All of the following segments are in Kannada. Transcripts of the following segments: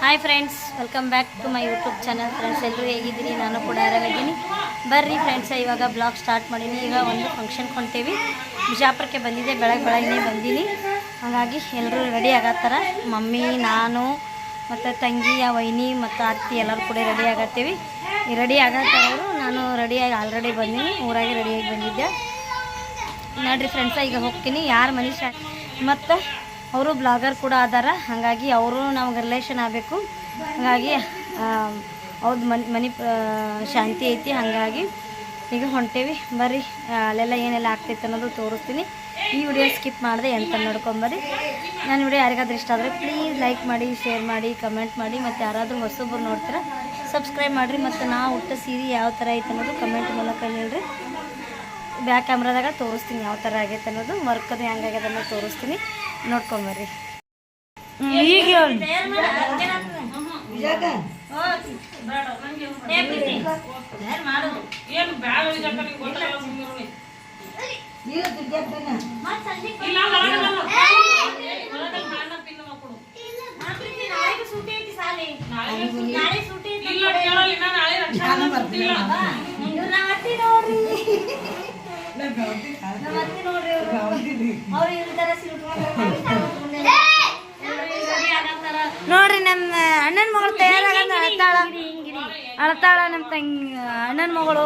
Hi friends welcome back to my YouTube channel friends ಎಲ್ಲರೂ ಹೇಗಿದ್ದೀನಿ ನಾನು ಕೂಡ ಆರಾಮಿದ್ದೀನಿ ಬರ್ರಿ ಫ್ರೆಂಡ್ಸ್ ಇವಾಗ ಬ್ಲಾಗ್ ಸ್ಟಾರ್ಟ್ ಮಾಡೀನಿ. ಈಗ ಒಂದು ಫಂಕ್ಷನ್ ಹೊಂಟೇವಿ ಬಿಜಾಪುರಕ್ಕೆ ಬಂದಿದ್ದೆ ಬೆಳಗ್ಗೆ ಬೆಳಗ್ಗೆ ಬಂದೀನಿ. ಹಾಗಾಗಿ ಎಲ್ಲರೂ ರೆಡಿ ಆಗತ್ತಾರ? ಮಮ್ಮಿ, ನಾನು, ಮತ್ತು ತಂಗಿ, ಆ ವೈನಿ, ಮತ್ತು ಅತ್ತಿ ಎಲ್ಲರೂ ಕೂಡ ರೆಡಿ ಆಗತ್ತೀವಿ. ರೆಡಿ ಆಗತ್ತಾರವರು ನಾನು ರೆಡಿಯಾಗಿ ಆಲ್ರೆಡಿ ಬಂದೀನಿ. ಊರಾಗಿ ರೆಡಿಯಾಗಿ ಬಂದಿದ್ದೆ. ನೋಡ್ರಿ ಫ್ರೆಂಡ್ಸ ಈಗ ಹೋಗ್ತೀನಿ. ಯಾರು ಮನುಷ್ಯ ಮತ್ತು ಅವರು ಬ್ಲಾಗರ್ ಕೂಡ ಅದಾರ. ಹಾಗಾಗಿ ಅವರು ನಮ್ಗೆ ರಿಲೇಷನ್ ಆಗಬೇಕು. ಹಾಗಾಗಿ ಅವ್ರದ್ದು ಮನೆ ಮನೆ ಶಾಂತಿ ಐತಿ. ಹಾಗಾಗಿ ಈಗ ಹೊಂಟೇವಿ. ಬರ್ರಿ ಅಲ್ಲೆಲ್ಲ ಏನೆಲ್ಲ ಆಗ್ತೈತೆ ಅನ್ನೋದು ತೋರಿಸ್ತೀನಿ. ಈ ವಿಡಿಯೋ ಸ್ಕಿಪ್ ಮಾಡಿದೆ ಎಂತ ನೋಡ್ಕೊಂಬರ್ರಿ ನಾನು ವಿಡಿಯೋ ಯಾರಿಗಾದ್ರೂ ಇಷ್ಟ ಆದರೆ ಪ್ಲೀಸ್ ಲೈಕ್ ಮಾಡಿ ಶೇರ್ ಮಾಡಿ ಕಮೆಂಟ್ ಮಾಡಿ. ಮತ್ತು ಯಾರಾದರೂ ಹೊಸೊಬ್ಬರು ನೋಡ್ತೀರಾ ಸಬ್ಸ್ಕ್ರೈಬ್ ಮಾಡಿರಿ. ಮತ್ತು ನಾ ಹುಟ್ಟ ಸೀರೆ ಯಾವ ಥರ ಐತೆ ಅನ್ನೋದು ಕಮೆಂಟ್ ಮೂಲಕ ಹೇಳ್ರಿ. ಬ್ಯಾಕ್ ಕ್ಯಾಮ್ರಾದಾಗ ತೋರಿಸ್ತೀನಿ ಯಾವ ಥರ ಆಗೈತೆ ಅನ್ನೋದು. ವರ್ಕದು ಹೆಂಗಾಗ್ಯದ ತೋರಿಸ್ತೀನಿ. ನೋಡ್ಕೊಂಬರ್ರಿ. ಈಗ ನಾಳೆ ಬರ್ತಿಲ್ಲ. ನೋಡ್ರಿ ನಮ್ಮ ಅಣ್ಣನ ಮಗಳು ತಯಾರಾಗಂದ ಅಳತಾಳ. ಅಳತಾಳ ನಮ್ಮ ತಂಗಿ ಅಣ್ಣನ ಮಗಳು.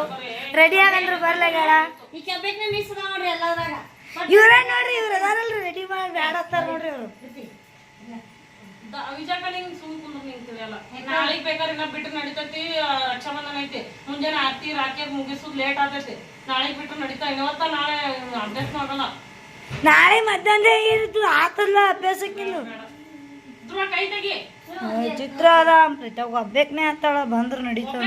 ರೆಡಿ ಆಗಂದ್ರು ಬರ್ಲಾಗ್ಯಾಳ ಇವ್ರ ನೋಡ್ರಿ ಇವ್ರು ಅದಾರಲ್ರಿ ರೆಡಿ ಮಾಡಿ ಬ್ಯಾಡತ್ತಾರ ನೋಡ್ರಿ ಇವ್ರು ದ- ವಿಜಯಕ್ಕ ಸುಮ್ ಕುಂದ್ರ ನಾಳೆಗ್ ನಾಳಿಗ್ ಬೇಕಾದ್ರೆ ಇನ್ನ ಬಿಟ್ಟು ನಡಿತೈತಿ ರಕ್ಷಾಬಂಧನ ಐತಿ. ಮುಂಜಾನೆ ಆರ್ತಿ ರಾಕಿ ಮುಗಿಸೋದು ಲೇಟ್ ಆಗೈತಿ ನಾಳೆಗ್ ಬಿಟ್ಟು ನಡೀತಾ ಇವತ್ತ ನಾಳೆ ಅಭ್ಯಾಸ ಆಗಲ್ಲ ನಾಳೆ ಮಧ್ಯಾಹ್ನ ಇರ್ತು ಆತಲ್ಲ ಅಭ್ಯಾಸಕ್ಕಿಲ್ಲ ಧ್ರುವ ಕೈ ತೆಗಿ. ಚಿತ್ರ ಅದ. ಆತಾಳ ಬಂದ್ರ ನಡೀತಾವ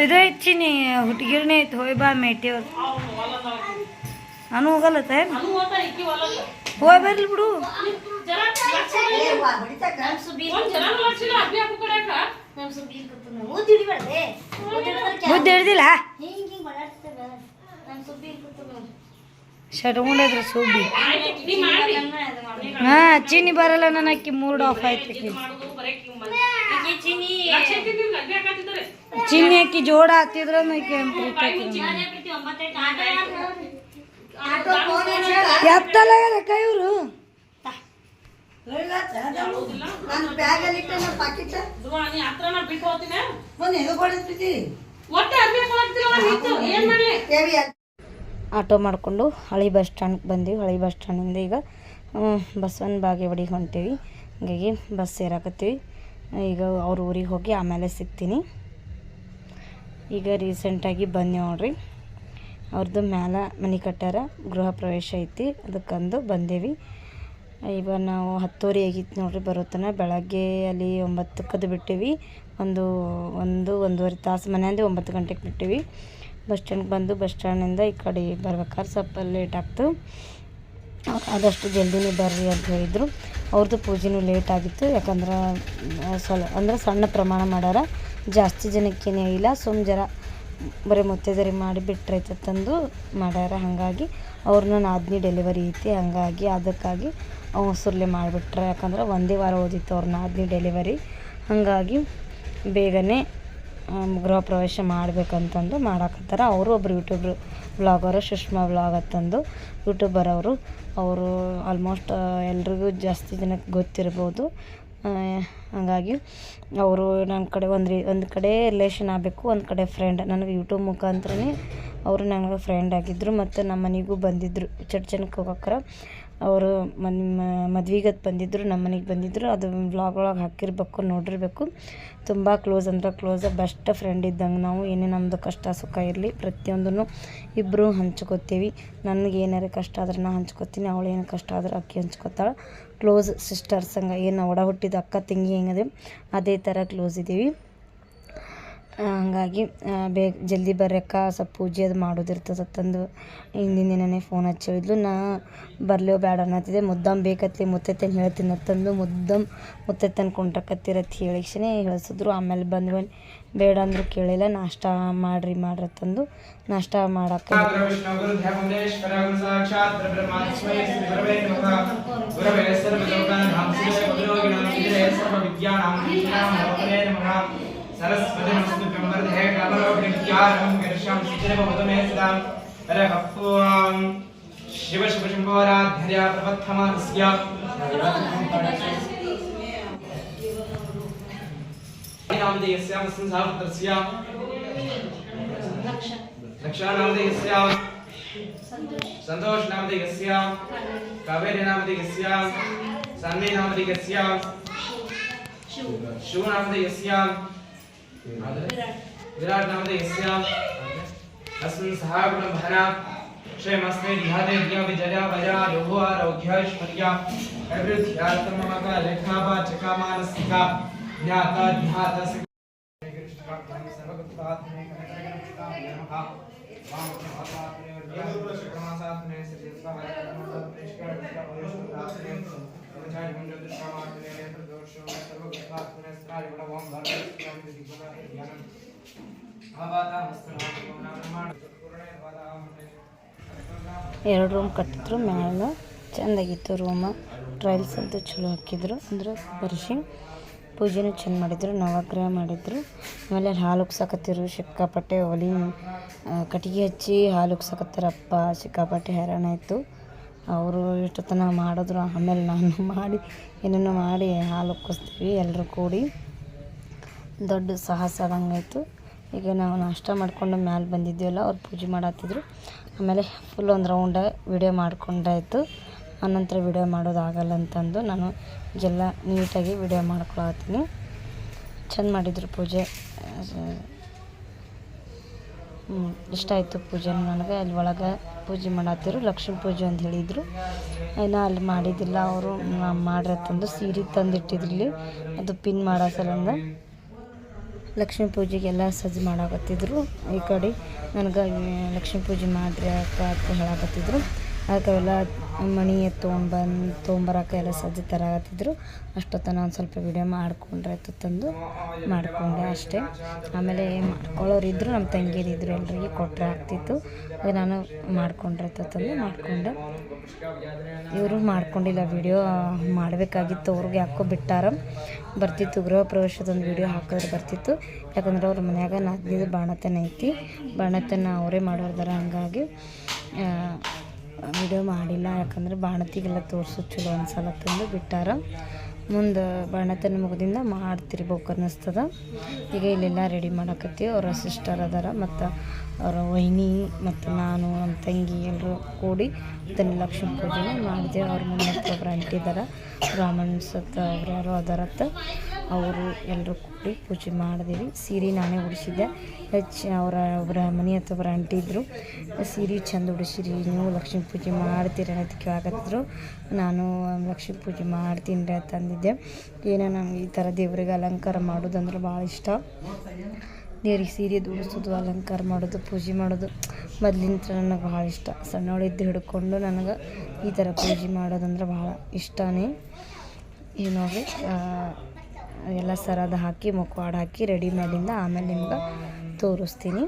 ಇದು ಹೆಚ್ಚಿನಿ ಹುಟ್ಟಿಗಿರ್ನೇ ಐತಿ ಹೋಯ್ ಬಾ ಮೇಟಿ ಅವ್ರು. ನಾನು ಹೋಗಲ್ಲತ್ತ? ಹೋಗಿ ಬರ್ಲಿ ಬಿಡು. ಬುದ್ಧಿ ಹಿಡ್ದಿಲ್ಲ ಶಟ್ಕೊಂಡಿದ್ರು ಸುಬ್ಬಿ ನೀ ಮಾಡಿ. ಹಾ ಚೀನಿ ಬರಲ್ಲ ನನ್ನ ಅಕ್ಕಿ ಮೂಡ್ ಆಫ್ ಆಯ್ತು ಆಕಿ. ಅಕ್ಕಿ ಜೋಡ ಕಿಂಗ್ ಇವ್ರು? ಧ್ರುವ ನೀ ಹತ್ರ ನಾ ಬಿಟ್ಟು ಹೋಗ್ತೀನಿ. ಒಟ್ಟೆ ಅಭ್ಯಾಸ ಮಾಡ್ತಿರಲ್ಲ ನಿಂತು ಏನ್ ಮಾಡ್ಲಿ? ಆಟೋ ಮಾಡಿಕೊಂಡು ಹಳಿ ಬಸ್ ಸ್ಟ್ಯಾಂಡ್ಗೆ ಬಂದೀವಿ. ಹಳಿ ಬಸ್ ಸ್ಟ್ಯಾಂಡಿಂದ ಈಗ ಬಸವನ ಬಾಗೇವಾಡಿಗೆ ಹೊಂಟೀವಿ. ಹೀಗಾಗಿ ಬಸ್ ಸೇರಾಕತ್ತೀವಿ. ಈಗ ಅವ್ರ ಊರಿಗೆ ಹೋಗಿ ಆಮೇಲೆ ಸಿಗ್ತೀನಿ. ಈಗ ರೀಸೆಂಟಾಗಿ ಬಂದು ನೋಡ್ರಿ. ಅವ್ರದ್ದು ಮ್ಯಾಲ ಮನೆ ಕಟ್ಟಾರ ಗೃಹ ಪ್ರವೇಶ ಐತಿ ಅದಕ್ಕಂದು ಬಂದೇವಿ. ಇವಾಗ ನಾವು ಹತ್ತುವರೆ ಆಗಿತ್ತು ನೋಡ್ರಿ ಬರೋತನ, ಬೆಳಗ್ಗೆ ಅಲ್ಲಿ ಒಂಬತ್ತಕ್ಕದು ಬಿಟ್ಟೀವಿ. ಒಂದು ಒಂದು, ಒಂದೂವರೆ ತಾಸು ಮನೆಯಿಂದ ಒಂಬತ್ತು ಗಂಟೆಗೆ ಬಿಟ್ಟೀವಿ. ಬಸ್ ಸ್ಟ್ಯಾಂಡ್ಗೆ ಬಂದು ಬಸ್ ಸ್ಟ್ಯಾಂಡಿಂದ ಈ ಕಡೆ ಬರ್ಬೇಕಾದ್ರೆ ಸ್ವಲ್ಪ ಲೇಟ್ ಆಗ್ತು. ಆದಷ್ಟು ಜಲ್ದಿನೇ ಬರ್ರಿ ಅಂತ ಹೇಳಿದರು. ಅವ್ರದ್ದು ಪೂಜೆನೂ ಲೇಟ್ ಆಗಿತ್ತು, ಯಾಕಂದ್ರೆ ಸ್ವಲ್ಪ ಅಂದ್ರೆ ಸಣ್ಣ ಪ್ರಮಾಣ ಮಾಡ್ಯಾರ. ಜಾಸ್ತಿ ಜನಕ್ಕೇನೇ ಇಲ್ಲ, ಸುಮ್ ಜರ ಬರೀ ಮುತ್ತೈದರಿ ಮಾಡಿ ಬಿಟ್ರೈತೆ ತಂದು ಮಾಡ್ಯಾರ. ಹಾಗಾಗಿ ಅವ್ರನ್ನ ನಾದಿನಿ ಡೆಲಿವರಿ ಐತಿ. ಹಾಗಾಗಿ ಅದಕ್ಕಾಗಿ ಸುರ್ಲೆ ಮಾಡಿಬಿಟ್ರೆ. ಯಾಕಂದ್ರೆ ಒಂದೇ ವಾರ ಓದಿತ್ತು ಅವ್ರ ನಾದಿನಿ ಡೆಲಿವರಿ. ಹಾಗಾಗಿ ಬೇಗನೆ ಗೃಹ ಪ್ರವೇಶ ಮಾಡಬೇಕಂತಂದು ಮಾಡಾಕತ್ತಾರ. ಅವರು ಒಬ್ರು ಯೂಟ್ಯೂಬ್ರು ವ್ಲಾಗರು, ಸುಷ್ಮಾ ವ್ಲಾಗ್ ಅಂತಂದು ಯೂಟ್ಯೂಬರ್ ಅವರು. ಅವರು ಆಲ್ಮೋಸ್ಟ್ ಎಲ್ರಿಗೂ ಜಾಸ್ತಿ ಜನಕ್ಕೆ ಗೊತ್ತಿರ್ಬೋದು. ಹಾಗಾಗಿ ಅವರು ನನ್ನ ಕಡೆ ಒಂದು ರೀ, ಒಂದು ಕಡೆ ರಿಲೇಷನ್ ಆಗಬೇಕು, ಒಂದು ಕಡೆ ಫ್ರೆಂಡ್ ನನಗೆ ಯೂಟ್ಯೂಬ್ ಮುಖಾಂತರನೇ ಅವರು ನನಗೆ ಫ್ರೆಂಡ್ ಆಗಿದ್ದರು ಮತ್ತು ನಮ್ಮ ಮನೆಗೂ ಬಂದಿದ್ದರು ಚರ್ಚನಕ್ಕೆ ಹೋಗೋಕ್ಕಾರ. ಅವರು ಮನ್ ಮದ್ವೆಗತ್ ಬಂದಿದ್ದರು ನಮ್ಮ ಮನೆಗೆ ಬಂದಿದ್ದರು ಅದು ವ್ಲಾಗ್ ಒಳಗೆ ಹಾಕಿರ್ಬೇಕು, ನೋಡಿರ್ಬೇಕು. ತುಂಬ ಕ್ಲೋಸ್ ಅಂದ್ರೆ ಕ್ಲೋಸ್ ಬೆಸ್ಟ್ ಫ್ರೆಂಡ್ ಇದ್ದಂಗೆ ನಾವು, ಏನೇ ನಮ್ಮದು ಕಷ್ಟ ಸುಖ ಇರಲಿ, ಪ್ರತಿಯೊಂದನ್ನು ಇಬ್ಬರು ಹಂಚ್ಕೋತೀವಿ. ನನಗೆ ಏನಾರ ಕಷ್ಟ ಆದ್ರೆ ನಾ ಹಂಚ್ಕೋತೀನಿ, ಅವಳು ಏನು ಕಷ್ಟ ಆದ್ರೆ ಅಕ್ಕಿ ಹಂಚ್ಕೋತಾಳೆ. ಕ್ಲೋಸ್ ಸಿಸ್ಟರ್ಸ್ ಹಂಗೆ, ಏನು ಒಡ ಹುಟ್ಟಿದ ಅಕ್ಕ, ತಂಗಿ ಹೆಂಗದೆ, ಅದೇ ಥರ ಕ್ಲೋಸ್ ಇದ್ದೀವಿ ಹಾಗಾಗಿ ಬೇಗ ಜಲ್ದಿ ಬರ್ರಕ್ಕ ಸ್ವಲ್ಪ ಪೂಜೆ ಅದು ಮಾಡೋದಿರ್ತದೆ ತಂದು. ಹಿಂದಿನ ದಿನವೇ ಫೋನ್ ಹಚ್ಚಿ ಹೇಳಿದ್ಲು ನಾ ಬರಲೋ ಬ್ಯಾಡ ಅನ್ನತ್ತಿದ್ದೆ ಮುದ್ದಮ್ ಬೇಕತ್ತಿ ಮುತ್ತೈತೆ ಹೇಳ್ತೀನಿ ಅಂತಂದು ಮುದ್ದಮ್ ಮುತ್ತೈದೆನ ಕುಂಟ್ರಕತ್ತಿರತ್ ಹೇಳಿಕ್ಷಣೆ ಹೇಳಿಸಿದ್ರು. ಆಮೇಲೆ ಬಂದ್ವನ್ ಬೇಡ ಅಂದರು ಕೇಳಿಲ್ಲ, ನಾಷ್ಟ ಮಾಡ್ರಿ ಮಾಡ್ರಿ ತಂದು ನಾಷ್ಟ ಮಾಡಕ್ಕೆ ಸರ್ವ सरस्वतीमस्तुकमर्धे कमलोभिख्यारं गर्षं शिचिरभवतमे सदां। रहप्वां शिव शिव शम्भोराध्यया प्रबद्धमानस्य। नामधेयस्यां संसारतस्य रक्षा नामधेयस्यां संतोष नामधेयस्यां। कावेरी नामधेयस्यां। सन्नी नामधेयस्यां। शिव नामधेयस्यां। विराट नामधेयस्य अस्मिन् सहागुणभरा क्षेमस्मै ध्याते धिया विजया वया योगो आरोग्यैश्वर्या अभिवृद्ध्यार्थं मम लेखापा चकामानसिका ज्ञाता ध्याता ಎರಡು ರೂಮ್ ಕಟ್ಟಿದ್ರು, ಮ್ಯಾಲ ಚೆಂದಾಗಿತ್ತು ರೂಮ ಟ್ರೈಲ್ಸ್ ಅಂತೂ ಚಲೋ ಹಾಕಿದ್ರು, ಅಂದ್ರೆ ಬರ್ಷಿಂಗ್ ಪೂಜೆನೂ ಚೆಂದ ಮಾಡಿದ್ರು, ನವಗ್ರಹ ಮಾಡಿದ್ರು. ಆಮೇಲೆ ಹಾಲು ಉಗ್ಸಾಕತ್ತಿರು ಸಿಕ್ಕಾಪಟ್ಟೆ ಒಲಿ ಕಟ್ಟಿಗೆ ಹಚ್ಚಿ ಹಾಲು ಉಗ್ಸಾಕತ್ತಾರಪ್ಪ ಸಿಕ್ಕಾಪಟ್ಟೆ ಹೈರಾಣ ಆಯಿತು. ಅವರು ಇಷ್ಟೊತ್ತನ ಮಾಡಿದ್ರು. ಆಮೇಲೆ ನಾನು ಮಾಡಿ, ಏನೇನೋ ಮಾಡಿ ಹಾಲು ಉಕ್ಕಿಸ್ತೀವಿ ಎಲ್ಲರೂ ಕೂಡಿ. ದೊಡ್ಡ ಸಾಹಸ ಆದಂಗಾಯ್ತು. ಈಗ ನಾವು ನಾಷ್ಟ ಮಾಡಿಕೊಂಡು ಮ್ಯಾಲೆ ಬಂದಿದ್ದೀವಲ್ಲ, ಅವ್ರು ಪೂಜೆ ಮಾಡತ್ತಿದ್ರು ಆಮೇಲೆ ಫುಲ್ ಒಂದು ರೌಂಡ ವಿಡಿಯೋ ಮಾಡ್ಕೊಂಡಾಯಿತು. ಆನಂತರ ವಿಡಿಯೋ ಮಾಡೋದಾಗಲ್ಲ ಅಂತಂದು ನಾನು ಎಲ್ಲ ನೀಟಾಗಿ ವಿಡಿಯೋ ಮಾಡ್ಕೊಳತ್ತೀನಿ. ಚೆಂದ ಮಾಡಿದ್ರು ಪೂಜೆ. ಇಷ್ಟ ಆಯಿತು ಪೂಜೆ ನನಗೆ. ಅಲ್ಲಿ ಒಳಗೆ ಪೂಜೆ ಮಾಡತ್ತಿರು ಲಕ್ಷ್ಮೀ ಪೂಜೆ ಅಂತ ಹೇಳಿದರು. ಇನ್ನು ಅಲ್ಲಿ ಮಾಡಿದ್ದಿಲ್ಲ ಅವರು. ಮಾಡ್ರಿ ತಂದು, ಸೀರೆ ತಂದಿಟ್ಟಿದ್ರು ಇಲ್ಲಿ ಅದು ಪಿನ್ ಮಾಡೋ ಸಲಂದ ಲಕ್ಷ್ಮೀ ಪೂಜೆಗೆಲ್ಲ ಸಜ್ಜು ಮಾಡಾಕತ್ತಿದ್ರು. ಈ ಕಡೆ ನನಗೆ, ಲಕ್ಷ್ಮೀ ಪೂಜೆ ಮಾಡ್ರಿ ಅಕ್ಕ ಅಂತ ಹೇಳಕತ್ತಿದ್ರು. ಅದಕ್ಕೆ ಮಣಿ ಮಣಿ ತೊಗೊಂಬಂದು ತೊಗೊಂಬರಕ್ಕೆ ಎಲ್ಲ ಸಜ್ಜೆ ತರಕತ್ತಿದ್ರು ಅಷ್ಟೊತ್ತನ ಒಂದು ಸ್ವಲ್ಪ ವಿಡಿಯೋ ಮಾಡ್ಕೊಂಡ್ರೆ ಆಯ್ತು ತಂದು ಮಾಡಿಕೊಂಡೆ ಅಷ್ಟೇ. ಆಮೇಲೆ ಮಾಡ್ಕೊಳ್ಳೋರು ಇದ್ದರು ನಮ್ಮ ತಂಗಿಯರಿದ್ದರು ಎಲ್ಲರಿಗೆ ಕೊಟ್ಟರೆ ಆಗ್ತಿತ್ತು. ಅದು ನಾನು ಮಾಡಿಕೊಂಡ್ರೆ ಆಯ್ತು ತಂದು ಮಾಡಿಕೊಂಡೆ. ಇವರು ಮಾಡ್ಕೊಂಡಿಲ್ಲ ವಿಡಿಯೋ ಮಾಡಬೇಕಾಗಿತ್ತು. ಅವ್ರಿಗೆ ಯಾಕೋ ಬಿಟ್ಟಾರ. ಬರ್ತಿತ್ತು, ಗೃಹ ಪ್ರವೇಶದೊಂದು ವಿಡಿಯೋ ಹಾಕಿದ್ರೆ ಬರ್ತಿತ್ತು. ಯಾಕಂದ್ರೆ ಅವ್ರ ಮನ್ಯಾಗ ನಾದಿದ್ದು ಬಾಣತನ ಐತಿ. ಬಾಣತನ ಅವರೇ ಮಾಡೋರ್ದಾರ ಹಂಗಾಗಿ ವಿಡಿಯೋ ಮಾಡಿಲ್ಲ, ಯಾಕಂದ್ರೆ ಬಾಣತಿಗೆಲ್ಲ ತೋರ್ಸೋದು ಚಲೋ ಅನ್ಸಲ್ಲ ತಂದು ಬಿಟ್ಟಾರ. ಮುಂದೆ ಬಾಣತನ ಮುಗ್ದಿಂದ ಮಾಡ್ತಿರ್ಬೇಕು ಅನ್ನಿಸ್ತದ. ಈಗ ಇಲ್ಲೆಲ್ಲ ರೆಡಿ ಮಾಡಕತ್ತೀವಿ. ಅವರ ಸಿಸ್ಟರ್ ಅದಾರ ಮತ್ತು ಅವರ ವಹಿನಿ ಮತ್ತು ನಾನು, ನಮ್ಮ ತಂಗಿ ಎಲ್ಲರೂ ಕೂಡಿ ಇದನ್ನು ಲಕ್ಷ್ಮೀ ಪೂಜೆ ಮಾಡಿದೆ ಅವ್ರ ಮನೆ ಒಬ್ರು ಆಂಟಿ ಬ್ರಾಹ್ಮಣ ಹತ್ರ ಅವ್ರು ಯಾರೋ ಅದಾರತ್ತ ಅವರು ಎಲ್ಲರೂ ಕೂಡಿ ಪೂಜೆ ಮಾಡಿದೀವಿ ಸೀರೆ ನಾನೇ ಉಡಿಸಿದ್ದೆ. ಹೆಚ್ಚು ಅವರ ಒಬ್ಬರ ಮನೆ ಹತ್ರ ಒಬ್ಬರು ಅಂಟಿದ್ರು ಸೀರೆ ಚಂದ ಉಡಿಸಿರಿ, ನೀವು ಲಕ್ಷ್ಮೀ ಪೂಜೆ ಮಾಡ್ತೀರಿ ಅಂತ ಕೇಳಕತ್ತಿದ್ರು. ನಾನು ಲಕ್ಷ್ಮೀ ಪೂಜೆ ಮಾಡ್ತೀನಿ ರೀ ಅಂತಂದಿದ್ದೆ ಏನೋ ನಂಗೆ ಈ ಥರ ದೇವ್ರಿಗೆ ಅಲಂಕಾರ ಮಾಡೋದಂದ್ರೆ ಭಾಳ ಇಷ್ಟ. ದೇವ್ರಿಗೆ ಸೀರೆ ಉಡಿಸೋದು ಅಲಂಕಾರ ಮಾಡೋದು, ಪೂಜೆ ಮಾಡೋದು ಮೊದ್ಲಿಂದ ನನಗೆ ಭಾಳ ಇಷ್ಟ. ಸಣ್ಣವಳಿದ್ದು ಹಿಡ್ಕೊಂಡು ನನಗೆ ಈ ಥರ ಪೂಜೆ ಮಾಡೋದಂದ್ರೆ ಭಾಳ ಇಷ್ಟನೇ. ಏನೋ ಎಲ್ಲ ಸರದ ಹಾಕಿ, ಮುಖವಾಡ ಹಾಕಿ ರೆಡಿ ಮಾಡಿಂದ ಆಮೇಲೆ ನಿಮ್ಗೆ ತೋರಿಸ್ತೀನಿ.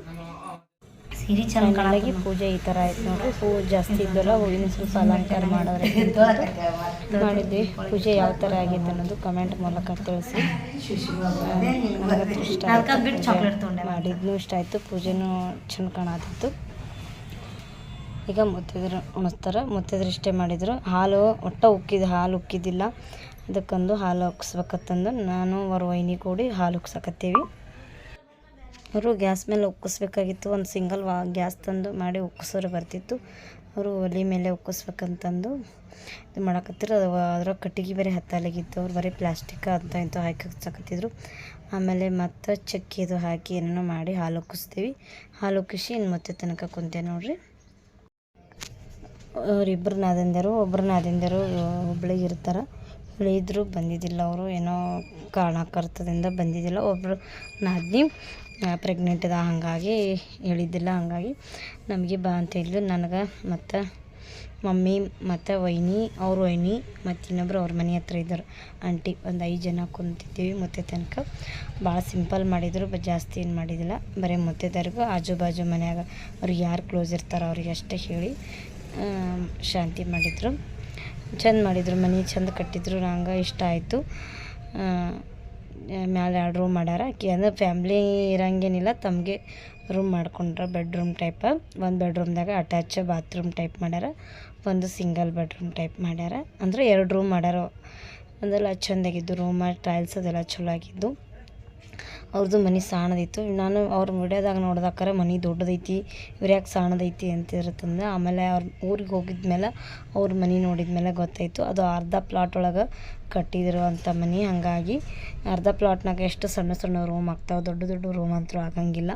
ಸೀರೆ ಚೆನ್ನಾಗಿ ಪೂಜೆ ಈ ಥರ ಆಯ್ತು ನೋಡ್ರಿ. ಹೂವು ಜಾಸ್ತಿ ಇದ್ದಲ್ಲ ಹೂವಿನ ಸ್ವಲ್ಪ ಅಲಂಕಾರ ಮಾಡೋದ್ರೆ ಮಾಡಿದ್ವಿ ಪೂಜೆ ಯಾವ ಥರ ಆಗಿತ್ತು ಅನ್ನೋದು ಕಮೆಂಟ್ ಮೂಲಕ ತಿಳಿಸಿ. ಮಾಡಿದ್ನು ಇಷ್ಟ ಇಷ್ಟ ಆಯಿತು ಪೂಜೆನೂ ಚಂದ ಕಾಣತಿತ್ತು ಈಗ ಮುತ್ತಿದ್ರು ಉಣಿಸ್ತಾರೆ ಮುತ್ತಿದ್ರು ಇಷ್ಟೇ ಮಾಡಿದ್ರು. ಹಾಲು ಒಟ್ಟು ಉಕ್ಕಿದ ಹಾಲು ಉಕ್ಕಿದ್ದಿಲ್ಲ ಅದಕ್ಕೊಂದು ಹಾಲು ಉಕ್ಸ್ಬೇಕತ್ತಂದು. ನಾನು ಅವ್ರ ವೈನಿ ಕೂಡಿ ಹಾಲು ಉಕ್ಸಕತ್ತೀವಿ. ಅವರು ಗ್ಯಾಸ್ ಮೇಲೆ ಉಕ್ಕಿಸ್ಬೇಕಾಗಿತ್ತು. ಒಂದು ಸಿಂಗಲ್ ವಾ, ಗ್ಯಾಸ್ ತಂದು ಮಾಡಿ ಉಕ್ಕಿಸೋರು ಬರ್ತಿತ್ತು. ಅವರು ಒಲೆ ಮೇಲೆ ಉಕ್ಕಿಸ್ಬೇಕಂತಂದು ಇದು ಮಾಡಕತ್ತಿರ ಅದು ಅದರ ಕಟ್ಟಿಗೆ ಬರೀ ಹತ್ತಲಾಗಿತ್ತು. ಅವ್ರು ಬರೀ ಪ್ಲಾಸ್ಟಿಕ್ ಅಂತ ಇಂಥ ಹಾಕಿ ಉಕ್ಸಕತ್ತಿದ್ರು ಆಮೇಲೆ ಮತ್ತು ಚಕ್ಕಿದು ಹಾಕಿ ಏನೇನೋ ಮಾಡಿ ಹಾಲು ಉಕ್ಕಿಸ್ತೀವಿ. ಹಾಲು ಉಕ್ಕಿಸಿ ಇನ್ನು ಮತ್ತೆ ತನಕ ಕುಂತೆ ನೋಡ್ರಿ. ಅವರಿಬ್ಬರು ನಾದಿಂದರು ಒಬ್ಬರು ನಾದಿಂದರು ಹುಬ್ಳಿಗೆ ಇರ್ತಾರೆ. ಹೇಳಿದ್ರು ಬಂದಿದ್ದಿಲ್ಲ ಅವರು, ಏನೋ ಕಾರಣಕರ್ತದಿಂದ ಬಂದಿದ್ದಿಲ್ಲ. ಒಬ್ಬರು ನಾದಿನಿ ಪ್ರೆಗ್ನೆಂಟ್ ಅದ ಹಾಗಾಗಿ ಹೇಳಿದ್ದಿಲ್ಲ. ಹಾಗಾಗಿ ನಮಗೆ ಬಾ ಅಂತ ಹೇಳಿದ್ರು. ನನಗೆ ಮತ್ತು ಮಮ್ಮಿ ಮತ್ತು ವೈನಿ, ಅವ್ರ ವೈನಿ ಮತ್ತು ಇನ್ನೊಬ್ರು ಅವ್ರ ಮನೆ ಹತ್ರ ಇದ್ದರು. ಆಂಟಿ ಒಂದು ಐದು ಜನ ಕುಂತಿದ್ದೀವಿ ಮುತ್ತೆ ತನಕ. ಭಾಳ ಸಿಂಪಲ್ ಮಾಡಿದರು ಬಟ್ ಜಾಸ್ತಿ ಏನು ಮಾಡಿದ್ದಿಲ್ಲ. ಬರೀ ಮುತ್ತೈದೆಯರಿಗೂ ಆಜು ಬಾಜು ಮನ್ಯಾಗ ಅವ್ರಿಗೆ ಯಾರು ಕ್ಲೋಸ್ ಇರ್ತಾರೋ ಅವ್ರಿಗೆ ಅಷ್ಟೇ ಹೇಳಿ ಶಾಂತಿ ಮಾಡಿದರು. ಚಂದ ಮಾಡಿದ್ರು, ಮನೆ ಚಂದ ಕಟ್ಟಿದ್ರು, ನಂಗೆ ಇಷ್ಟ ಆಯಿತು. ಮ್ಯಾಲೆ ಎರಡು ರೂಮ್ ಮಾಡ್ಯಾರ. ಅಂದ್ರೆ ಫ್ಯಾಮ್ಲಿ ಇರಂಗೇನಿಲ್ಲ, ತಮಗೆ ರೂಮ್ ಮಾಡ್ಕೊಂಡ್ರೆ ಬೆಡ್ರೂಮ್ ಟೈಪ ಒಂದು ಬೆಡ್ರೂಮ್ದಾಗ ಅಟ್ಯಾಚ್ ಬಾತ್ರೂಮ್ ಟೈಪ್ ಮಾಡ್ಯಾರ, ಒಂದು ಸಿಂಗಲ್ ಬೆಡ್ರೂಮ್ ಟೈಪ್ ಮಾಡ್ಯಾರ. ಅಂದ್ರೆ ಎರಡು ರೂಮ್ ಮಾಡ್ಯಾರ. ಅದೆಲ್ಲ ಚಂದಾಗಿದ್ದು ರೂಮ ಟೈಲ್ಸ್ ಅದೆಲ್ಲ ಚಲೋ ಆಗಿದ್ದು. ಅವ್ರದ್ದು ಮನೆ ಸಾಣದಿತ್ತು. ನಾನು ಅವ್ರ ವಿಡಿಯೋದಾಗ ನೋಡ್ದಾಕರೆ ಮನೆ ದೊಡ್ಡದೈತಿ, ಇವ್ರು ಯಾಕೆ ಅಂತ ಇರುತ್ತಂದ ಆಮೇಲೆ ಅವ್ರ ಊರಿಗೆ ಹೋಗಿದ್ಮೇಲೆ ಅವ್ರ ಮನೆ ನೋಡಿದ್ಮೇಲೆ ಗೊತ್ತಾಯಿತು. ಅದು ಅರ್ಧ ಪ್ಲಾಟ್ ಒಳಗೆ ಕಟ್ಟಿದಿರುವಂಥ ಮನೆ. ಹಾಗಾಗಿ ಅರ್ಧ ಪ್ಲಾಟ್ನಾಗ ಎಷ್ಟು ಸಣ್ಣ ಸಣ್ಣ ರೂಮ್ ಆಗ್ತಾವೆ, ದೊಡ್ಡ ದೊಡ್ಡ ರೂಮ್ ಅಂತೂ ಆಗಂಗಿಲ್ಲ.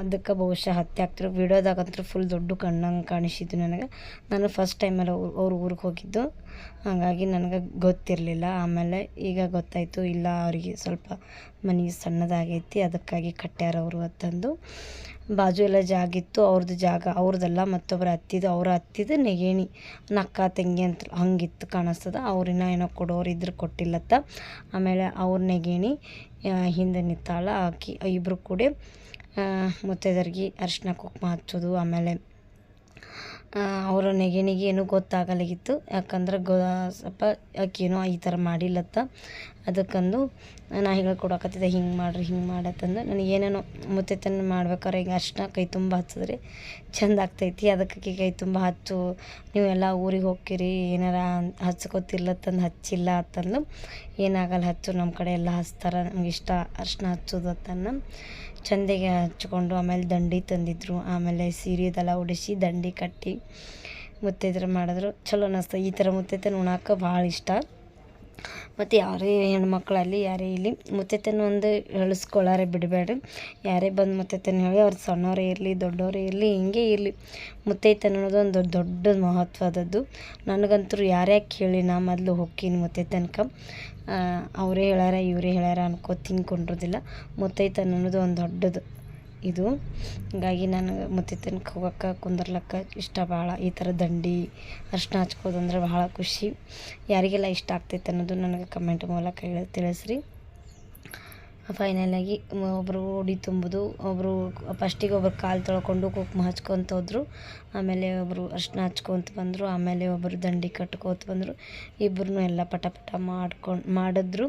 ಅದಕ್ಕೆ ಬಹುಶಃ ಹತ್ಯೆ ಆಗ್ತಿರೋ ವಿಡಿಯೋದಾಗಂತೂ ಫುಲ್ ದೊಡ್ಡ ಕಣ್ಣಂಗೆ ಕಾಣಿಸಿದ್ದು ನನಗೆ. ನಾನು ಫಸ್ಟ್ ಟೈಮಲ್ಲಿ ಅವ್ರ ಊರಿಗೆ ಹೋಗಿದ್ದು. ಹಾಗಾಗಿ ನನಗೆ ಗೊತ್ತಿರಲಿಲ್ಲ. ಆಮೇಲೆ ಈಗ ಗೊತ್ತಾಯಿತು, ಇಲ್ಲ ಅವರಿಗೆ ಸ್ವಲ್ಪ ಮನೆ ಸಣ್ಣದಾಗೈತಿ, ಅದಕ್ಕಾಗಿ ಕಟ್ಟ್ಯಾರ ಅವರು ಅಂತಂದು. ಬಾಜು ಎಲ್ಲ ಜಾಗ ಇತ್ತು ಅವ್ರದ್ದು ಜಾಗ ಅವ್ರದ್ದೆಲ್ಲ ಮತ್ತೊಬ್ಬರು ಹತ್ತಿದ್ದು ಅವ್ರ ಹತ್ತಿದ್ದು ನೆಗೇಣಿ, ನಕ್ಕ, ತಂಗಿ ಅಂತ ಹಂಗಿತ್ತು ಕಾಣಿಸ್ತದ. ಅವ್ರಿನ್ನ ಏನೋ ಕೊಡೋರು ಇದ್ರೆ ಕೊಟ್ಟಿಲ್ಲತ್ತ. ಆಮೇಲೆ ಅವ್ರ ನೆಗೇಣಿ ಹಿಂದೆ ನಿತ್ತಾಳ ಆಕಿ ಇಬ್ಬರು ಕೂಡಿ ಮುತ್ತೈದರಿಗೆ ಅರಿಶಿನ, ಕುಕ್ಮ ಹಚ್ಚೋದು, ಆಮೇಲೆ ಅವರ ನೆಗೆನಿಗೆ ಏನೂ ಗೊತ್ತಾಗಲಾಗಿತ್ತು. ಯಾಕಂದ್ರೆ ಗೊ ಸ್ವಲ್ಪ ಆಕೇನೋ ಈ ಥರ ಮಾಡಿಲ್ಲತ್ತ. ಅದಕ್ಕಂದು ನಾ ಹೇಳ್ಕೊಡಕತ್ತಿದ್ದೆ ಹಿಂಗೆ ಮಾಡ್ರಿ, ಹಿಂಗೆ ಮಾಡತ್ತಂದು. ನನಗೆ ಏನೇನೋ ಮುತ್ತೈತನ ಮಾಡ್ಬೇಕಾದ್ರೆ ಈಗ ಅರಿಶಿನ ಕೈ ತುಂಬ ಹಚ್ಚಿದ್ರೆ. ಚಂದ ಆಗ್ತೈತಿ. ಅದಕ್ಕೆ ಕೈ ತುಂಬ ಹಚ್ಚು. ನೀವೆಲ್ಲ ಊರಿಗೆ ಹೋಗ್ತೀರಿ, ಏನಾರ ಹಚ್ಕೋತಿರ್ಲತ್ತಂದು ಹಚ್ಚಿಲ್ಲ ಅಂತಂದು ಏನಾಗಲ್ಲ, ಹಚ್ಚು. ನಮ್ಮ ಕಡೆ ಎಲ್ಲ ಹಚ್ತಾರೆ, ನಮ್ಗೆ ಇಷ್ಟ ಅರಿಶಿನ ಹಚ್ಚೋದು ಅಂತನ್ನ ಚಂದಿಗೆ ಹಚ್ಕೊಂಡು ಆಮೇಲೆ ದಂಡಿ ತಂದಿದ್ರು. ಆಮೇಲೆ ಸೀರೆದೆಲ್ಲ ಉಡಿಸಿ ದಂಡಿ ಕಟ್ಟಿ ಮುತ್ತೈದೆರು ಮಾಡಿದ್ರು. ಚಲೋ ಅನ್ನಿಸ್ತು ಈ ಥರ ಮುತ್ತೈದೆನ ಉಣ್ಣಾಕ ಭಾಳ ಇಷ್ಟ. ಮತ್ತು ಯಾರೇ ಹೆಣ್ಮಕ್ಳಲ್ಲಿ, ಯಾರೇ ಇಲ್ಲಿ ಮುತ್ತೈತನ ಒಂದು ಹೇಳಿಸ್ಕೊಳ್ಳಾರೆ ಬಿಡಬೇಡ್ರಿ. ಯಾರೇ ಬಂದು ಮುತ್ತೈತನ ಹೇಳಿ, ಅವ್ರು ಸಣ್ಣವರೇ ಇರಲಿ, ದೊಡ್ಡವರೇ ಇರಲಿ, ಹಿಂಗೆ ಇರಲಿ. ಮುತ್ತೈತೆ ಅನ್ನೋದು ಒಂದು ದೊಡ್ಡ ಮಹತ್ವದದ್ದು. ನನಗಂತೂ ಯಾರ್ಯಾಕೆ ಕೇಳಿ ನಾ ಮೊದಲು ಹೋಗ್ತೀನಿ ಮುತ್ತೈತನಕ ಅವರೇ ಹೇಳ್ಯಾರ, ಇವರೇ ಹೇಳ್ಯಾರ ಅನ್ಕೋ ತಿನ್ಕೊಂಡಿರೋದಿಲ್ಲ. ಮುತ್ತೈತನ ಅನ್ನೋದು ಒಂದು ದೊಡ್ಡದು. ಇದು. ಹೀಗಾಗಿ ನನಗೆ ತನಕ ಹೋಗೋಕ್ಕೆ ಕುಂದರ್ಲಕ್ಕ ಇಷ್ಟ ಭಾಳ. ಈ ಥರ ದಂಡಿ ಅರ್ಶಿನ ಹಚ್ಕೋದಂದ್ರೆ ಭಾಳ ಖುಷಿ. ಯಾರಿಗೆಲ್ಲ ಇಷ್ಟ ಆಗ್ತೈತೆ ಅನ್ನೋದು ನನಗೆ ಕಮೆಂಟ್ ಮೂಲಕ ಹೇಳಿ, ತಿಳಿಸ್ರಿ. ಫೈನಲಾಗಿ ಒಬ್ಬರು ಉಡಿ ತುಂಬೋದು ಒಬ್ಬರು ಫಸ್ಟಿಗೆ ಒಬ್ರು ಕಾಲು ತೊಳ್ಕೊಂಡು ಕುಂಕುಮ ಹಚ್ಕೊತ ಹೋದ್ರು. ಆಮೇಲೆ ಒಬ್ಬರು ಅರ್ಶಿನ ಹಚ್ಕೊತ ಬಂದರು, ಆಮೇಲೆ ಒಬ್ಬರು ದಂಡಿ ಕಟ್ಕೋತ ಬಂದರು. ಇಬ್ಬರೂ ಎಲ್ಲ ಪಟ ಪಟ ಮಾಡ್ಕೊಂಡು, ಮಾಡಿದ್ರು.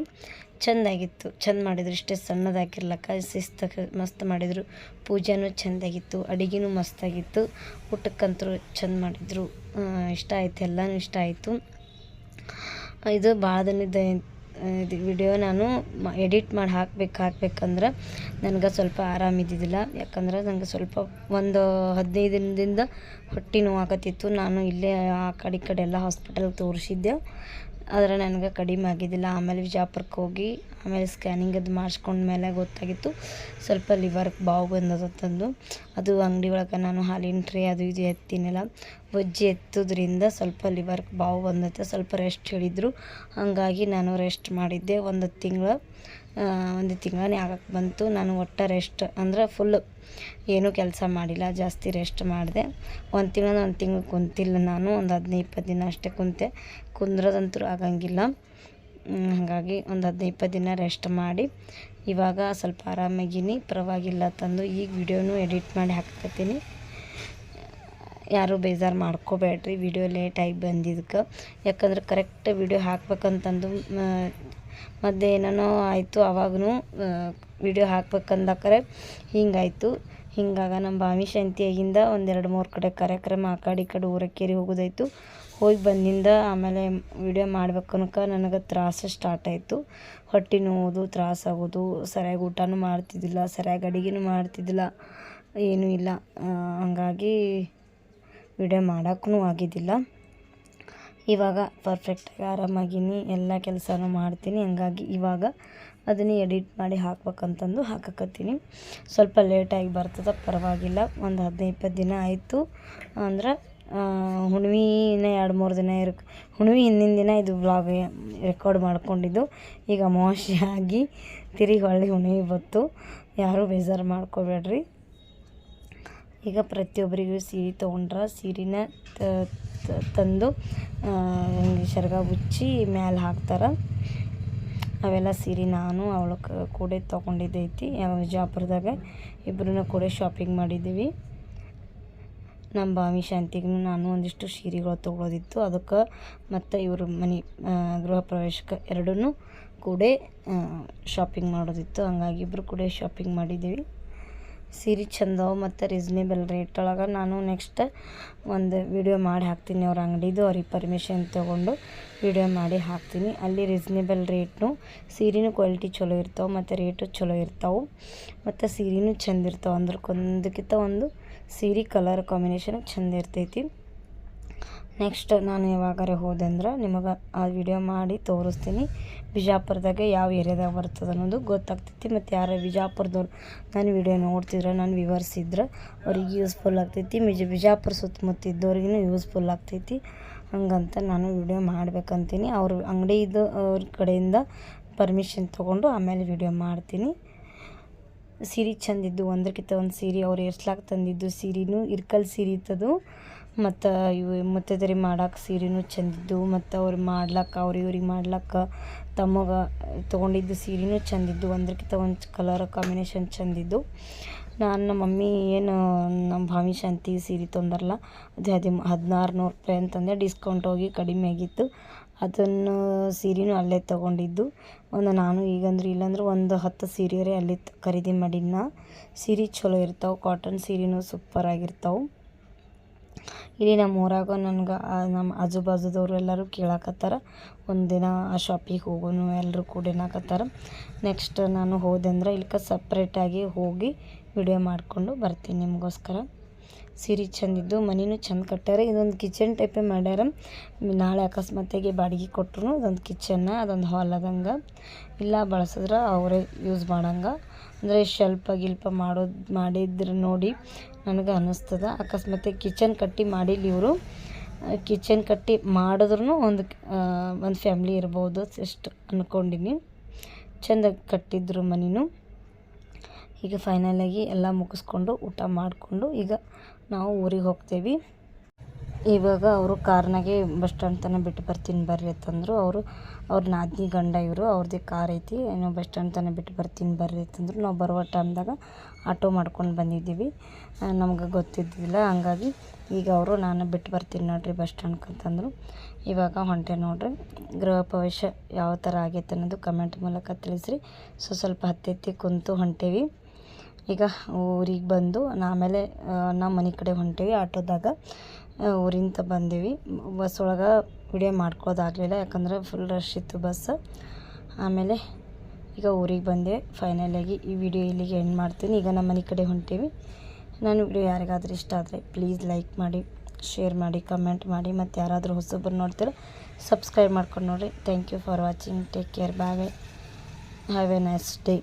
ಚೆಂದಾಗಿತ್ತು. ಚೆಂದ ಮಾಡಿದ್ರು, ಇಷ್ಟೇ ಸಣ್ಣದಾಗಿರ್ಲಕ್ಕ ಶಿಸ್ತಾಗ ಮಸ್ತ್ ಮಾಡಿದರು. ಪೂಜೆನೂ ಚೆಂದಾಗಿತ್ತು, ಅಡುಗೆನೂ ಮಸ್ತಾಗಿತ್ತು. ಊಟಕ್ಕಂತೂ ಚೆಂದ ಮಾಡಿದರು. ಇಷ್ಟ ಆಯ್ತು, ಎಲ್ಲನೂ ಇಷ್ಟ ಆಯಿತು. ಇದು ಭಾಳ ದಿನದ ಇದು ವಿಡಿಯೋ ನಾನು ಎಡಿಟ್ ಮಾಡಿ ಹಾಕ್ಬೇಕು, ಹಾಕ್ಬೇಕಂದ್ರೆ ನನಗೆ ಸ್ವಲ್ಪ ಆರಾಮಿದ್ದಿದ್ದಿಲ್ಲ. ಯಾಕಂದ್ರೆ ನನಗೆ ಸ್ವಲ್ಪ ಒಂದು ಹದಿನೈದು ದಿನದಿಂದ ಹೊಟ್ಟೆ ನೋವಾಗತ್ತಿತ್ತು. ನಾನು ಇಲ್ಲೇ ಆ ಕಡೆ ಈ ಕಡೆ ಎಲ್ಲ ಹಾಸ್ಪಿಟಲ್ಗೆ ತೋರಿಸಿದ್ದೆ. ಆದರೆ ನನಗೆ ಕಡಿಮೆ ಆಗಿದ್ದಿಲ್ಲ. ಆಮೇಲೆ ವಿಜಾಪುರಕ್ಕೆ ಹೋಗಿ, ಆಮೇಲೆ ಸ್ಕ್ಯಾನಿಂಗ್ ಅದು ಮಾಡಿಸ್ಕೊಂಡ್ಮೇಲೆ ಗೊತ್ತಾಗಿತ್ತು. ಸ್ವಲ್ಪ ಲಿವರ್ಗೆ ಬಾವು ಬಂದದಂತಂದು ಅದು ಅಂಗಡಿ ಒಳಗೆ ನಾನು ಹಾಲಿನ ಟ್ರೇ ಅದು ಇದು ಎತ್ತಿನಲ್ಲ. ಬೊಜ್ಜಿ ಎತ್ತೋದ್ರಿಂದ ಸ್ವಲ್ಪ ಲಿವರ್ಗೆ ಬಾವು ಬಂದತ್ತೆ ಸ್ವಲ್ಪ ರೆಸ್ಟ್ ಹೇಳಿದರು. ಹಾಗಾಗಿ ನಾನು ರೆಸ್ಟ್ ಮಾಡಿದ್ದೆ ಒಂದು ತಿಂಗಳು. ಒಂದು ತಿಂಗಳೇ ಆಗಕ್ಕೆ ಬಂತು. ನಾನು ಒಟ್ಟು ರೆಸ್ಟ್ ಅಂದ್ರೆ ಫುಲ್ಲು ಏನೂ ಕೆಲಸ ಮಾಡಿಲ್ಲ. ಜಾಸ್ತಿ ರೆಸ್ಟ್ ಮಾಡಿದೆ. ಒಂದು ತಿಂಗಳ ಒಂದು ತಿಂಗಳು ಕುಂತಿಲ್ಲ ನಾನು. ಒಂದು ಹದಿನೈದು ಇಪ್ಪತ್ತು ದಿನ ಅಷ್ಟೇ ಕುಂತೆ. ಕುಂದ್ರದಂತೂ ಆಗಂಗಿಲ್ಲ. ಹಾಗಾಗಿ ಒಂದು ಹದಿನೈದು ಇಪ್ಪತ್ತು ದಿನ ರೆಸ್ಟ್ ಮಾಡಿ. ಇವಾಗ ಸ್ವಲ್ಪ ಆರಾಮಾಗಿನಿ. ಪರವಾಗಿಲ್ಲ ತಂದು. ಈಗ ವಿಡಿಯೋನು ಎಡಿಟ್ ಮಾಡಿ ಹಾಕತ್ತೀನಿ ಯಾರೂ ಬೇಜಾರು ಮಾಡ್ಕೋಬೇಡ್ರಿ. ವಿಡಿಯೋ ಲೇಟಾಗಿ ಬಂದಿದ್ದಕ್ಕೆ ಯಾಕಂದ್ರೆ ಕರೆಕ್ಟ್ ವಿಡಿಯೋ ಹಾಕ್ಬೇಕಂತಂದು ಮಧ್ಯೆ ಏನೇನೋ ಆಯಿತು ಆವಾಗೂ ವಿಡಿಯೋ ಹಾಕ್ಬೇಕಂದಕರೆ ಹಿಂಗಾಯಿತು. ಹಿಂಗಾಗ ನಮ್ಮ ಭಾವಿ ಶಾಂತಿಯಾಗಿಂದ ಒಂದೆರಡು ಮೂರು ಕಡೆ ಕಾರ್ಯಕ್ರಮ ಆ ಕಡೆ ಈ ಕಡೆ ಊರಕ್ಕೇರಿ ಹೋಗೋದಾಯ್ತು ಹೋಗಿ ಬಂದಿಂದ ಆಮೇಲೆ ವಿಡಿಯೋ ಮಾಡ್ಬೇಕನ್ಕ ನನಗೆ ತ್ರಾಸು ಸ್ಟಾರ್ಟ್ ಆಯಿತು. ಹೊಟ್ಟೆ ನೋವುದು ತ್ರಾಸಾಗೋದು ಸರಿಯಾಗಿ ಊಟನೂ ಮಾಡ್ತಿದ್ದಿಲ್ಲ, ಸರಿಯಾಗಿ ಅಡುಗೆನೂ ಮಾಡ್ತಿದ್ದಿಲ್ಲ, ಏನೂ ಇಲ್ಲ. ಹಂಗಾಗಿ ವಿಡಿಯೋ ಮಾಡೋಕ್ಕೂ ಆಗಿದ್ದಿಲ್ಲ. ಇವಾಗ ಪರ್ಫೆಕ್ಟಾಗಿ ಆರಾಮಾಗಿನಿ, ಎಲ್ಲ ಕೆಲಸನೂ ಮಾಡ್ತೀನಿ. ಹಂಗಾಗಿ ಇವಾಗ ಅದನ್ನೇ ಎಡಿಟ್ ಮಾಡಿ ಹಾಕ್ಬೇಕಂತಂದು ಹಾಕಕತ್ತೀನಿ. ಸ್ವಲ್ಪ ಲೇಟಾಗಿ ಬರ್ತದೆ, ಪರವಾಗಿಲ್ಲ. ಒಂದು ಹದಿನೈದು ಇಪ್ಪತ್ತು ದಿನ ಆಯಿತು. ಅಂದ್ರೆ ಹುಣ್ಮೆ ಇನ್ನೂ ಎರಡು, ಮೂರು ದಿನ ಇರಕ್ಕೆ ಹುಣ್ಮೆ ಹಿಂದಿನ ದಿನ ಇದು ಬ್ಲಾಗ್ ರೆಕಾರ್ಡ್ ಮಾಡ್ಕೊಂಡಿದ್ದು. ಈಗ ಅಮಾವಾಸ್ಯೆ ಆಗಿ ತಿರುಗಿ ಹೊಳ್ಳಿ ಹುಣ್ವಿ ಬತ್ತು ಯಾರೂ ಬೇಜಾರು ಮಾಡ್ಕೋಬೇಡ್ರಿ. ಈಗ ಪ್ರತಿಯೊಬ್ಬರಿಗೂ ಸೀರೆ ತೊಗೊಂಡ್ರೆ ಸೀರೆನ ತಂದು ಸೆರಗ ಉಚ್ಚಿ ಮ್ಯಾಲೆ ಹಾಕ್ತಾರೆ. ಅವೆಲ್ಲ ಸೀರೆ ನಾನು ಅವಳ ಕೂಡ ತೊಗೊಂಡಿದ್ದೈತಿ. ಯಾವ ವಿಜಯಪುರದಾಗ ಇಬ್ಬರೂ ಕೂಡ ಶಾಪಿಂಗ್ ಮಾಡಿದ್ದೀವಿ. ನಮ್ಮ ಭಾವಿ ಶಾಂತಿಗೂ ನಾನು ಒಂದಿಷ್ಟು ಸೀರೆಗಳು ತೊಗೊಳೋದಿತ್ತು. ಅದಕ್ಕೆ ಮತ್ತು ಇವರು ಮನೆ ಗೃಹ ಪ್ರವೇಶಕ್ಕೆ ಎರಡೂ ಕೂಡ ಶಾಪಿಂಗ್ ಮಾಡೋದಿತ್ತು. ಹಂಗಾಗಿ ಇಬ್ಬರು ಕೂಡ ಶಾಪಿಂಗ್ ಮಾಡಿದ್ದೀವಿ. ಸೀರೆ ಚಂದವು ಮತ್ತು ರೀಸ್ನೇಬಲ್ ರೇಟ್ ಒಳಗೆ ನಾನು ನೆಕ್ಸ್ಟ್ ಒಂದು ವಿಡಿಯೋ ಮಾಡಿ ಹಾಕ್ತೀನಿ ಅವ್ರ ಅಂಗಡಿದು, ಅವ್ರಿಗೆ ಪರ್ಮಿಷನ್ ತೊಗೊಂಡು ವಿಡಿಯೋ ಮಾಡಿ ಹಾಕ್ತೀನಿ. ಅಲ್ಲಿ ರೀಸ್ನೇಬಲ್ ರೇಟ್ನು ಸೀರೆನೂ ಕ್ವಾಲಿಟಿ ಚಲೋ ಇರ್ತಾವೆ ಮತ್ತು ರೇಟು ಚಲೋ ಇರ್ತಾವೆ ಮತ್ತು ಸೀರೆನೂ ಚಂದ ಇರ್ತಾವೆ. ಅಂದ್ರಕ್ಕೊಂದಕ್ಕಿಂತ ಒಂದು ಸೀರೆ ಕಲರ್ ಕಾಂಬಿನೇಷನ್ ಚಂದ ಇರ್ತೈತಿ. ನೆಕ್ಸ್ಟ್ ನಾನು ಯಾವಾಗಾರೆ ಹೋದೆ ಅಂದ್ರೆ ನಿಮಗೆ ಆ ವಿಡಿಯೋ ಮಾಡಿ ತೋರಿಸ್ತೀನಿ. ಬಿಜಾಪುರದಾಗ ಯಾವ ಏರಿಯಾದಾಗ ಬರ್ತದೆ ಅನ್ನೋದು ಗೊತ್ತಾಗ್ತೈತಿ. ಮತ್ತು ಯಾರು ಬಿಜಾಪುರದವ್ರು ನನ್ನ ವಿಡಿಯೋ ನೋಡ್ತಿದ್ರೆ ನಾನು ವಿವರಿಸಿದ್ರೆ ಅವ್ರಿಗೆ ಯೂಸ್ಫುಲ್ ಆಗ್ತೈತಿ. ಮಿಜ ಬಿಜಾಪುರ ಸುತ್ತಮುತ್ತ ಇದ್ದವ್ರಿಗೂ ಯೂಸ್ಫುಲ್ ಆಗ್ತೈತಿ. ಹಂಗಂತ ನಾನು ವಿಡಿಯೋ ಮಾಡ್ಬೇಕಂತೀನಿ. ಅವ್ರ ಅಂಗಡಿದು ಅವ್ರ ಕಡೆಯಿಂದ ಪರ್ಮಿಷನ್ ತೊಗೊಂಡು ಆಮೇಲೆ ವಿಡಿಯೋ ಮಾಡ್ತೀನಿ. ಸೀರೆ ಚಂದಿದ್ದು ಒಂದಕ್ಕಿಂತ ಒಂದು ಸೀರೆ ಅವ್ರು ಎರ್ಸ್ಲಾಕ್ ತಂದಿದ್ದು ಸೀರೆನೂ, ಇರ್ಕಲ್ ಸೀರೆ ಇತ್ತದು. ಮತ್ತು ಇವು ಮುತ್ತೈದೆರಿ ಮಾಡಕ್ಕೆ ಸೀರೆನೂ ಚಂದಿದ್ದು, ಮತ್ತು ಅವ್ರು ಮಾಡ್ಲಕ್ಕ, ಅವ್ರು ಇವ್ರಿಗೆ ಮಾಡ್ಲಕ್ಕ ತಮಗೆ ತೊಗೊಂಡಿದ್ದು ಸೀರೆನೂ ಚಂದಿದ್ದು ಅಂದ್ರಕ್ಕಿಂತ ಒಂದು ಕಲರ್ ಕಾಂಬಿನೇಷನ್ ಚಂದಿದ್ದು. ನಾನು ನಮ್ಮ ಮಮ್ಮಿ ಏನು ನಮ್ಮ ಭಾವಿ ಶಾಂತಿ ಸೀರೆ ತೊಂದರಲ್ಲ ಅದು ಹದಿ ಹದಿನಾರು ನೂರು ರೂಪಾಯಿ ಅಂತಂದೆ ಡಿಸ್ಕೌಂಟ್ ಹೋಗಿ ಕಡಿಮೆ ಆಗಿತ್ತು. ಅದನ್ನು ಸೀರೆನೂ ಅಲ್ಲೇ ತೊಗೊಂಡಿದ್ದು. ಒಂದು ನಾನು ಈಗಂದ್ರೆ ಇಲ್ಲಾಂದ್ರೆ ಒಂದು ಹತ್ತು ಸೀರೆಯರೇ ಅಲ್ಲಿ ಖರೀದಿ ಮಾಡಿದ್ನ. ಸೀರೆ ಚಲೋ ಇರ್ತಾವೆ ಕಾಟನ್ ಸೀರೆನೂ ಸೂಪರ್ ಆಗಿರ್ತಾವೆ. ಇಲ್ಲಿ ನಮ್ಮ ಊರಾಗ ನನ್ಗೆ ನಮ್ಮ ಆಜು ಬಾಜುದವ್ರು ಎಲ್ಲರೂ ಕೇಳಾಕತ್ತಾರ. ಒಂದಿನ ಆ ಶಾಪಿಗೆ ಹೋಗೋನು ಎಲ್ಲರೂ ಕೂಡಿನಾಕತ್ತಾರ ನೆಕ್ಸ್ಟ್ ನಾನು ಹೋದೆ ಅಂದ್ರೆ ಇಲ್ಲಿಕ ಸಪ್ರೇಟಾಗಿ ಹೋಗಿ ವಿಡಿಯೋ ಮಾಡಿಕೊಂಡು ಬರ್ತೀನಿ ನಿಮಗೋಸ್ಕರ. ಸೀರೆ ಚಂದಿದ್ದು ಮನೆಯೂ ಚೆಂದ ಕಟ್ಟಾರ ಇದೊಂದು ಕಿಚನ್ ಟೈಪೇ ಮಾಡ್ಯಾರ. ನಾಳೆ ಅಕಸ್ಮಾತಾಗಿ ಬಾಡಿಗೆ ಕೊಟ್ಟರು ಅದೊಂದು ಕಿಚನ್ನ ಅದೊಂದು ಹಾಲ್ ಆದಂಗೆ. ಇಲ್ಲ ಬಳಸಿದ್ರೆ ಅವರೇ ಯೂಸ್ ಮಾಡಂಗೆ. ಅಂದರೆ ಶಲ್ಪ ಗಿಲ್ಪ ಮಾಡೋದು, ಮಾಡಿದ್ರೆ ನೋಡಿ ನನಗೆ ಅನ್ನಿಸ್ತದ. ಅಕಸ್ಮಾತ್ ಕಿಚನ್ ಕಟ್ಟಿ ಮಾಡಿಲ್ಲ ಇವರು. ಕಿಚನ್ ಕಟ್ಟಿ ಮಾಡಿದ್ರೂ ಒಂದು ಒಂದು ಫ್ಯಾಮ್ಲಿ ಇರ್ಬೋದು ಎಷ್ಟು ಅಂದ್ಕೊಂಡಿನಿ ಚೆಂದ ಕಟ್ಟಿದ್ರು ಮನೆಯೂ ಈಗ ಫೈನಲಾಗಿ ಎಲ್ಲ ಮುಗಿಸ್ಕೊಂಡು ಊಟ ಮಾಡಿಕೊಂಡು ಈಗ ನಾವು ಊರಿಗೆ ಹೋಗ್ತೇವೆ. ಇವಾಗ ಅವರು ಕಾರ್ನಾಗೆ ಬಸ್ ಸ್ಟ್ಯಾಂಡ್ ತನಕ ಬಿಟ್ಟು ಬರ್ತೀನಿ ಬರ್ರಿ ಅಂತಂದರು. ಅವರು, ಅವ್ರ ನಾದಿನಿ ಗಂಡ ಇವರು ಅವ್ರದ್ದೇ ಕಾರ್ ಐತಿ. ಏನೋ ಬಸ್ ಸ್ಟ್ಯಾಂಡ್ ತನಕ ಬಿಟ್ಟು ಬರ್ತೀನಿ ಬರ್ರಿ ಅಂತಂದ್ರು. ನಾವು ಬರುವ ಟೈಮ್ದಾಗ ಆಟೋ ಮಾಡ್ಕೊಂಡು ಬಂದಿದ್ದೀವಿ. ನಮ್ಗೆ ಗೊತ್ತಿದ್ದಿಲ್ಲ, ಹಂಗಾಗಿ ಈಗ ಅವರು ನಾನು ಬಿಟ್ಟು ಬರ್ತೀನಿ ನೋಡಿರಿ ಬಸ್ ಸ್ಟ್ಯಾಂಡ್ಗೆ ಅಂತಂದರು. ಇವಾಗ ಹೊಂಟೆ ನೋಡಿರಿ. ಗೃಹ ಪ್ರವೇಶ ಯಾವ ಥರ ಆಗೈತೆ ಅನ್ನೋದು ಕಮೆಂಟ್ ಮೂಲಕ ತಿಳಿಸ್ರಿ. ಸೊ, ಸ್ವಲ್ಪ ಹತ್ತೆತ್ತಿ ಕುಂತು ಹೊಂಟೇವಿ. ಈಗ ಊರಿಗೆ ಬಂದು, ಆಮೇಲೆ ನಮ್ಮ ಮನೆ ಕಡೆ ಹೊಂಟೇವಿ ಆಟೋದಾಗ. ಊರಿಂದ ಬಂದೀವಿ. ಬಸ್ ಒಳಗೆ ವಿಡಿಯೋ ಮಾಡ್ಕೊಳ್ಳೋದಾಗಲಿಲ್ಲ ಯಾಕಂದ್ರೆ ಫುಲ್ ರಶ್ ಇತ್ತು ಬಸ್ ಆಮೇಲೆ ಈಗ ಊರಿಗೆ ಬಂದೆ. ಫೈನಲಾಗಿ ಈ ವಿಡಿಯೋ ಇಲ್ಲಿಗೆ ಎಂಡ್ ಮಾಡ್ತೀನಿ. ಈಗ ನಮ್ಮ ಮನೆ ಕಡೆ ಹೊಂಟೀವಿ. ನಾನು ವಿಡಿಯೋ ಯಾರಿಗಾದರೂ ಇಷ್ಟ ಆದರೆ ಪ್ಲೀಸ್ ಲೈಕ್ ಮಾಡಿ ಶೇರ್ ಮಾಡಿ ಕಮೆಂಟ್ ಮಾಡಿ. ಮತ್ತು ಯಾರಾದರೂ ಹೊಸೊಬ್ಬರು ನೋಡ್ತೀರ ಸಬ್ಸ್ಕ್ರೈಬ್ ಮಾಡ್ಕೊಂಡು ನೋಡಿರಿ. Thank you for watching take care bye have a nice day